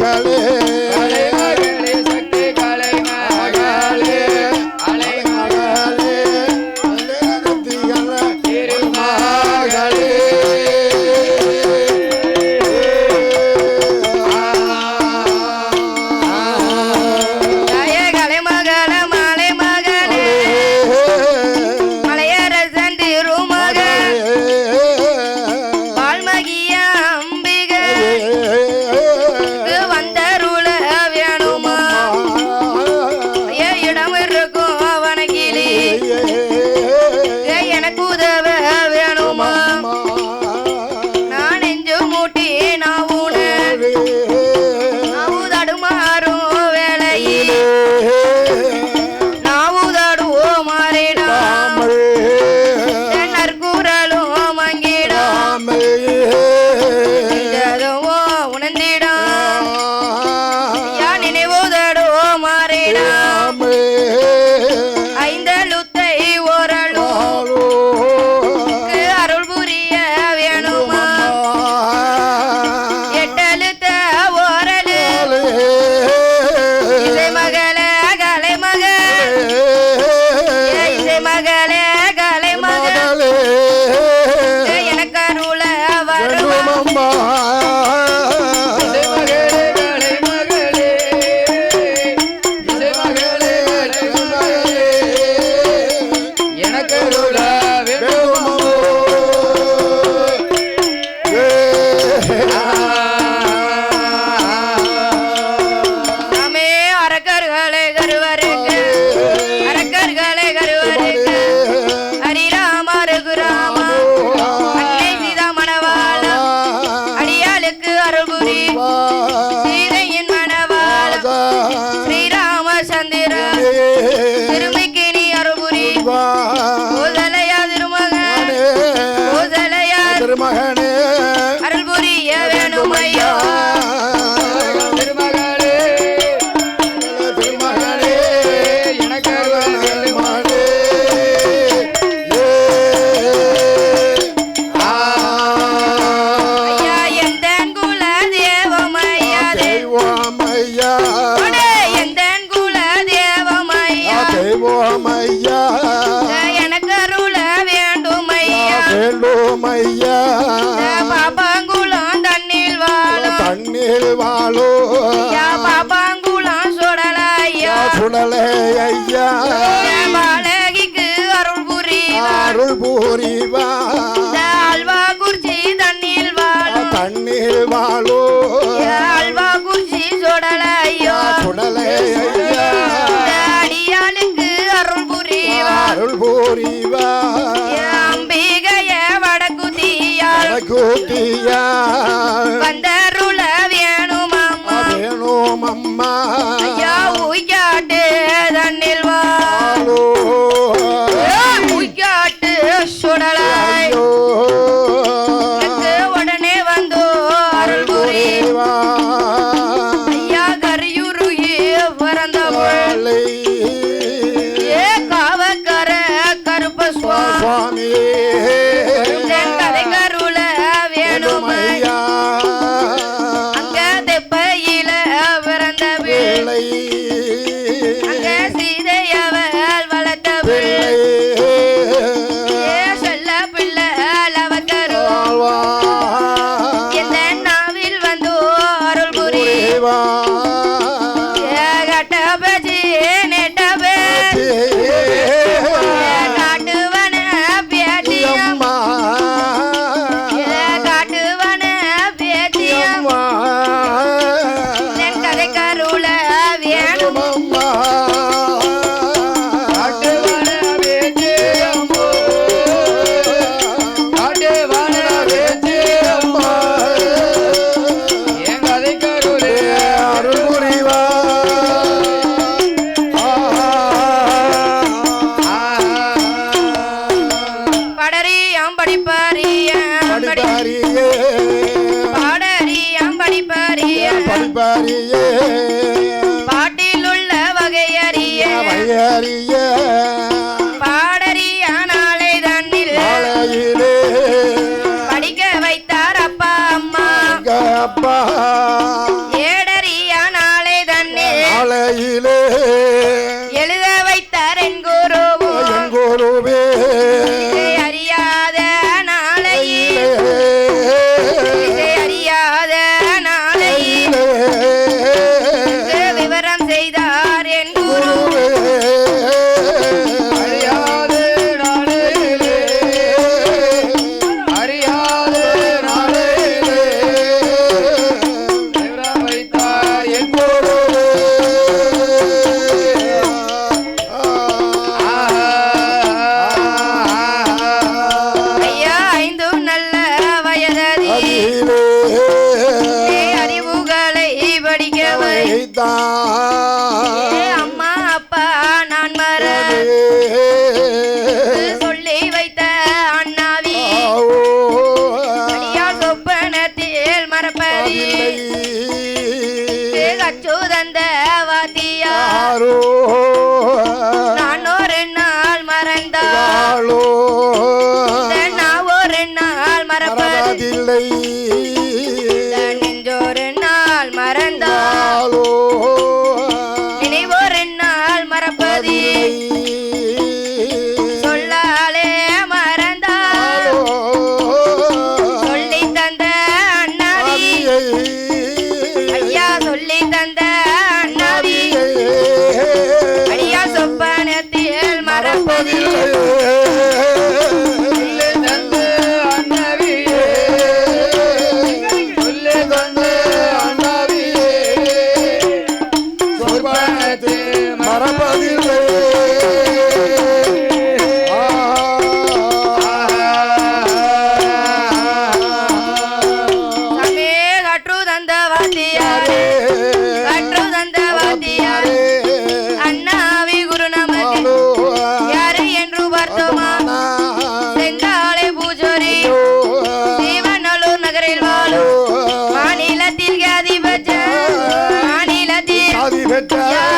Galera. Allah திருமகனே அருள்புரிய வேணுமையோ? America.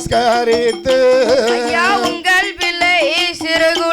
நமஸ்கரித்து. உங்கள் பிள்ளை சிறுகுலம்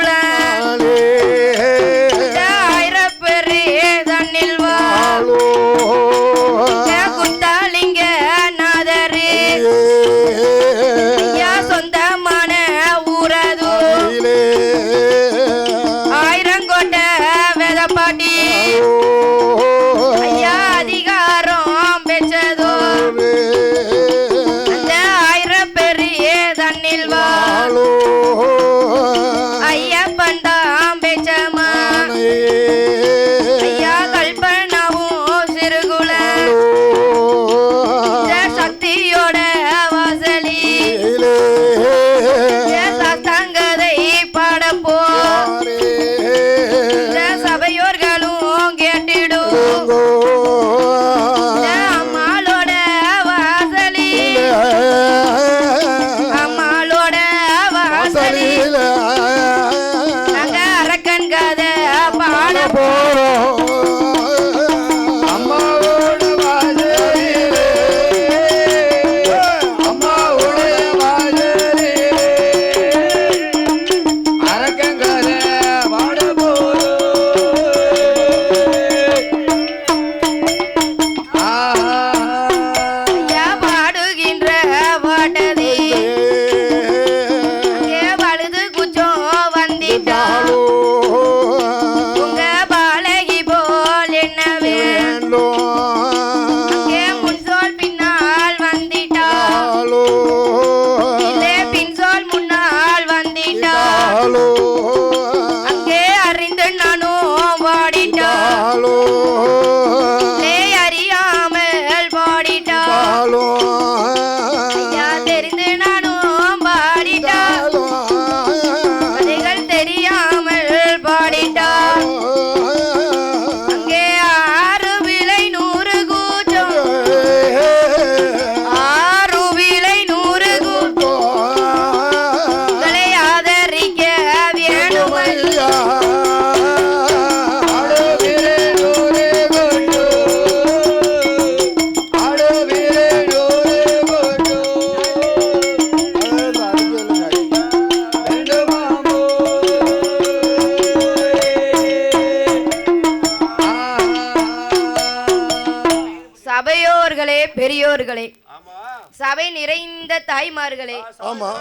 தாய்மார்களே. ஆமா.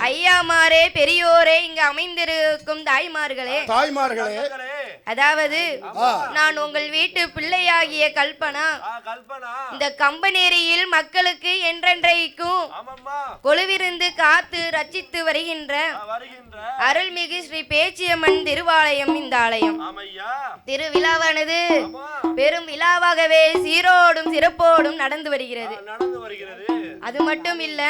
ஐயாமாரே பெரியோரே இங்கு அமைந்திருக்கும் தாய்மார்களே. தாய்மார்களே. அதாவது. நான் உங்கள் வீட்டு பிள்ளையாகிய கல்பனா. இந்த கம்பனேரியில் மக்களுக்கு என்றென்றைக்கும் ஆமாம்மா. கொலுவிருந்து காத்து ரட்சித்து வருகின்ற அருள்மிகு ஸ்ரீ பேச்சியம்மன் திருவாலயம் இந்த ஆலயம். திருவிழாவானது பெரும் விழாவாகவே சீரோடும் சிறப்போடும் நடந்து வருகிறது. நடந்து வருகிறது. அது மட்டும் இல்ல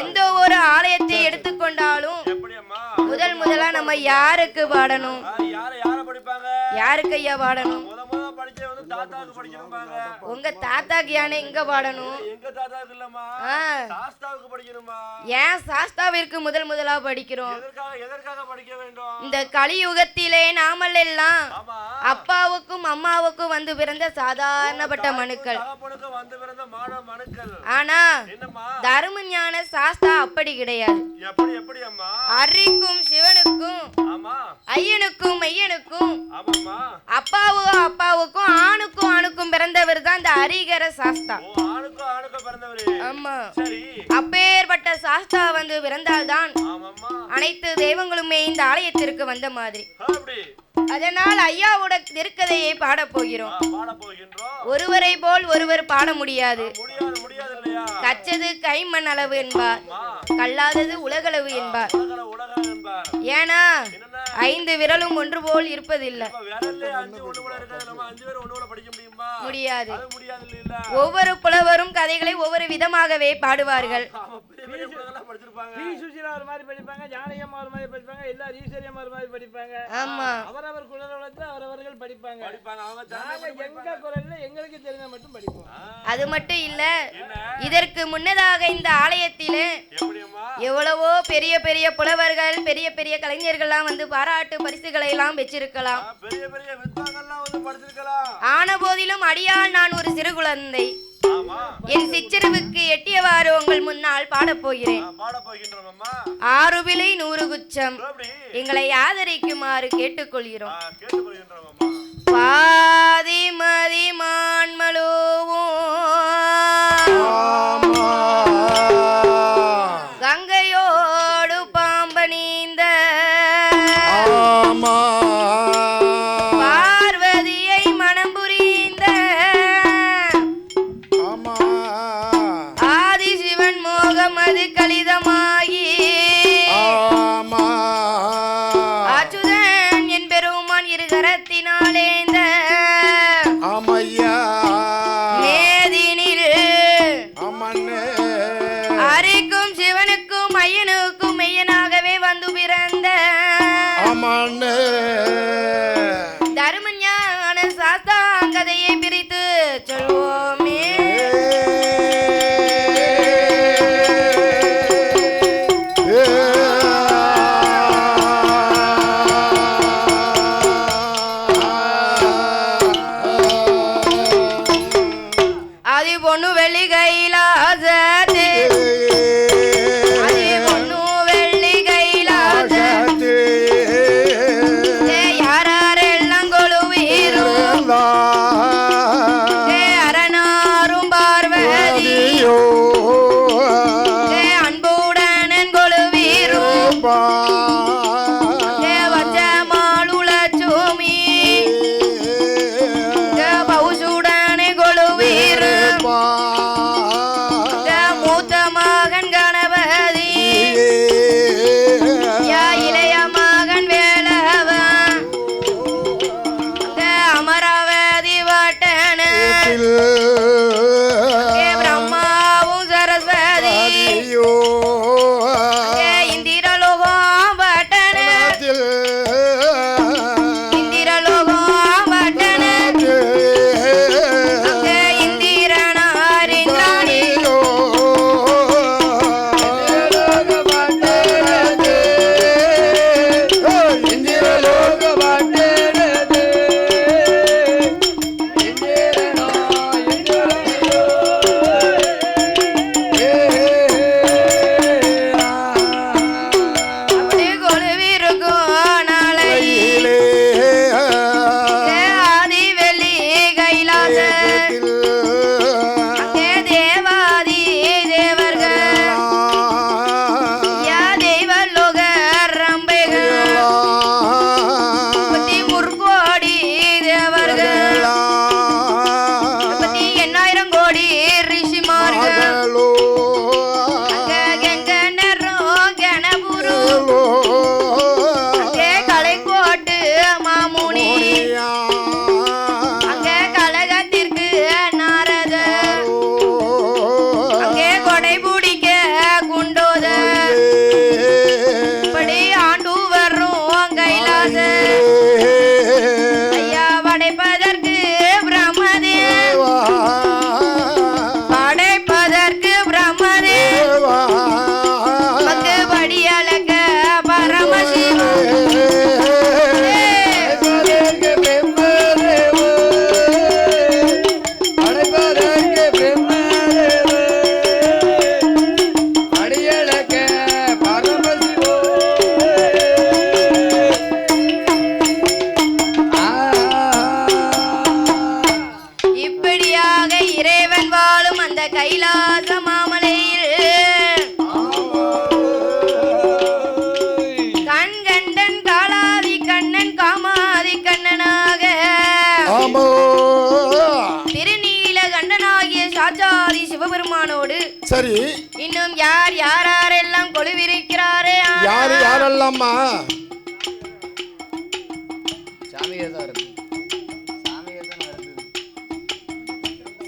எந்த ஒரு ஆலயத்தை எடுத்துக்கொண்டாலும் முதல் முதலா நம்ம யாருக்கு பாடணும்? யாருக்கு ஐயா பாடணும்? படிச்ச வந்து தாத்தாவுக்கு படிக்கணும்பாங்க உங்க தாத்தாக்கு யானை எங்க பாடணும்? எங்க தாத்தாவுக்கு இல்லம்மா. ஆ. சாஸ்தாவுக்கு படிக்கணுமா ஏன் சாஸ்தாவிற்கு முதல் முதலா படிக்கிறோம்? எதற்காக எதற்காக படிக்க வேண்டும்? இந்த கலியுகத்திலே நாமல் எல்லாம் அப்பாவுக்கும் அம்மாவுக்கும் வந்து பிறந்த சாதாரணப்பட்ட மனுக்கள். தகப்பனுக்கு வந்து பிறந்த மாணவ மனுக்கள். ஆனா தர்ம ஞான சாஸ்தா அப்படி கிடையாது. எப்படி எப்படி அம்மா? அரிக்கும் சிவனுக்கும் ஐயனுக்கும் மெய்யனுக்கும் ஆமாம்மா. அப்பாவும் அப்பாவுக்கும் ஆணுக்கும் ஆணுக்கும் பிறந்தவர் தான் இந்த ஹரிகர சாஸ்தா. ஆமா. அப்பேற்பட்ட சாஸ்தா வந்து பிறந்தால்தான் அனைத்து தெய்வங்களுமே இந்த ஆலயத்திற்கு வந்த மாதிரி. அதனால் ஐயாவோட திருக்கதையை பாடப் போகிறோம். ஒருவரை போல் ஒருவர் பாட முடியாது. கச்சது கைமண் அளவு என்பார். கல்லாதது உலகளவு என்பார். என்னன்னா? ஐந்து விரலும் ஒன்று போல் இருப்பதில்லை. முடியாது. அது முடியாது இல்ல ஒவ்வொரு புலவரும் கதைகளை ஒவ்வொரு விதமாகவே பாடுவார்கள். ஆமா அவரவர்கள் படிப்பாங்க. எங்க குரல்ல எங்களுக்கு தெரிஞ்ச மட்டும் படிப்போம். அது மட்டும் இல்ல இதற்கு முன்னதாக இந்த ஆலயத்திலே எவ்வளவோ பெரிய பெரிய புலவர்கள் பெரிய பெரிய கலைஞர்கள்லாம் வந்து பாராட்டு பரிசுகளை எல்லாம் படிச்சிருக்கலாம். ஆன போதிலும் அடியால் நான் ஒரு சிறு குழந்தை. என் சிற்றறிவுக்கு எட்டியவாறு உங்கள் முன்னால் பாடப் போகிறேன். ஆ, பாட போகின்றோம் அம்மா. ஆறுபிலை நூறு குச்சம். எங்களை ஆதரிக்குமாறு கேட்டுக்கொள்கிறோம். ஆ, கேட்டு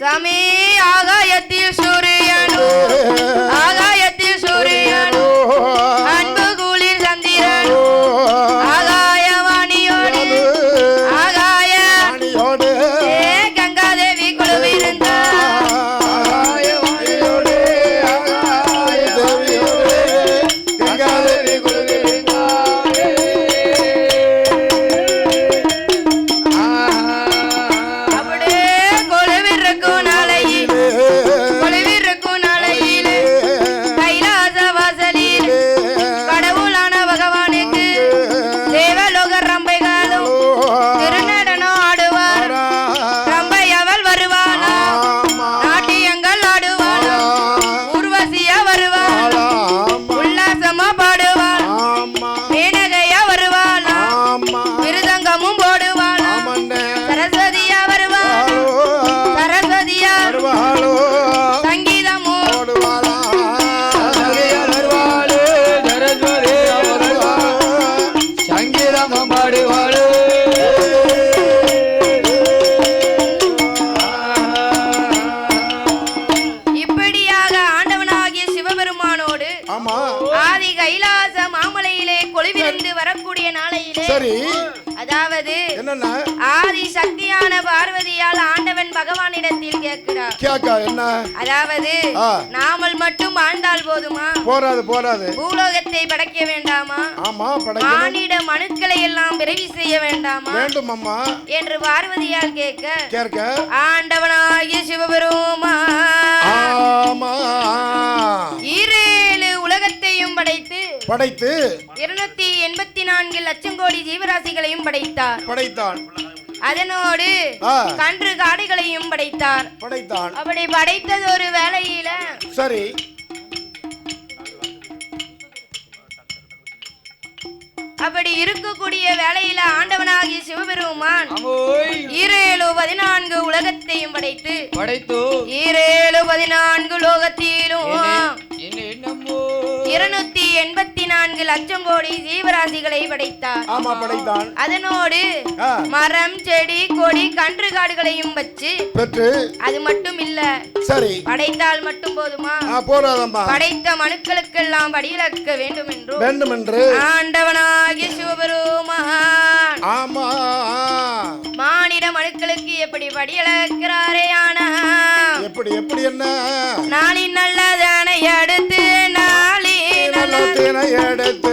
சமீ ஆகாயத்தில் சூரியனோ சக்தியான பார்வதியால் ஆண்டவன் பகவானிடத்தில் கேட்கிறார். கேக்கா என்ன? அதாவது. நாமல் மட்டும் வாழ்ந்தால் போதுமா? போறாது போறாது. பூலோகத்தை படைக்க வேண்டாமா? ஆமா படைக்கணும். மானிட மனுக்களை எல்லாம் பிறவி செய்ய வேண்டாமா? வேண்டும் அம்மா. என்று பார்வதியால் கேட்க கேட்க. ஆண்டவனாகிய சிவபெருமா ஆமா. ஈரேழு உலகத்தையும் படைத்து படைத்து இருநூத்தி எண்பத்தி நான்கு லட்சம் கோடி ஜீவராசிகளையும் படைத்தார். படைத்தான். அதனோடு. கன்று காடுகளையும் படைத்தார். படைத்தான். அப்படி படைத்தது ஒரு வேளையில சரி. அப்படி இருக்கக்கூடிய வேளையில ஆண்டவனாகிய சிவபெருமான் ஈரேழு பதினான்கு உலகத்தையும் படைத்து படைத்து. ஈரேழு பதினான்கு லோகத்திலும் என்ன என்னமோ. இருநூத்தி எண்பத்தி நான்கு லட்சம் கோடி ஜீவராசிகளை படைத்தார். ஆமா படைத்தான் அதனோடு. மரம் செடி கொடி கன்று காடுகளையும் வச்சு பெற்று அது மட்டும் இல்ல சரி. படைத்தால் மட்டும் போதுமா? ஆ, போறாதம்மா படைத்த மனுக்களுக்கெல்லாம் படியிறக்க வேண்டும் என்றும் வேண்டும் என்று ஆண்டவனாகிய சிவபெருமான். ஆமா. மானிட மனுக்களுக்கு எப்படி படியளக்கிறாரே ஆனா எப்படி எப்படி என்ன? நாளின் நல்லதானை அடுத்து நாளி நல்ல எடுத்து